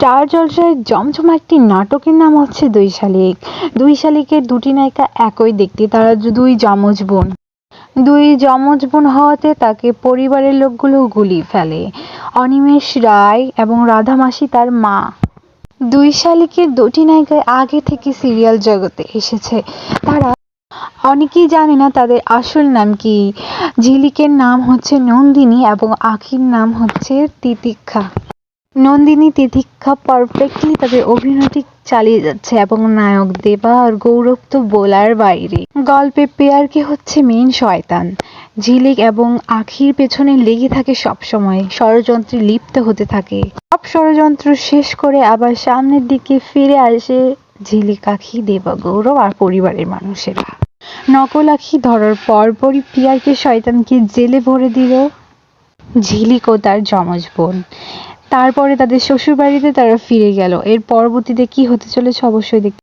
Star জলসায় জমজমা একটি নাটকের নাম হচ্ছে দুই শালিক। দুই শালিকের দুটি নায়িকা একই দেখতে, তারা দুই যমজ বোন। দুই যমজ বোন হওয়াতে তাকে পরিবারের লোকগুলো গুলি ফেলে। অনিমেষ রায় এবং রাধা মাসি তার মা। দুই শালিকের দুটি নায়িকা আগে থেকে সিরিয়াল জগতে এসেছে। তারা অনেকেই জানে না তাদের আসল নাম কি। ঝিলিকের নাম হচ্ছে নন্দিনী এবং আখির নাম হচ্ছে তিতিক্ষা। নন্দিনী তিতিক্ষা পারফেক্টলি তাদের অভিনয়টি চালিয়ে যাচ্ছে এবং নায়ক দেবা আর গৌরব তো বলার বাইরে। গল্পে পেয়ারকে হচ্ছে মেইন শয়তান। ঝিলিক এবং আখির পেছনে লেগে থাকে সব সময় ষড়যন্ত্রে লিপ্ত হতে থাকে। সব ষড়যন্ত্র শেষ করে আবার সামনের দিকে ফিরে আসে ঝিলিক আখি, দেবা, গৌরব আর পরিবারের মানুষেরা। নকল আখি ধরার পরপরই পিয়ারকে শয়তানকে জেলে ভরে দিল ঝিলিক ও তার যমজ বোন। তারপরে তাদের শ্বশুরবাড়িতে তারা ফিরে গেল। এর পরবর্তীতে কি হতে চলেছে অবশ্যই দেখতে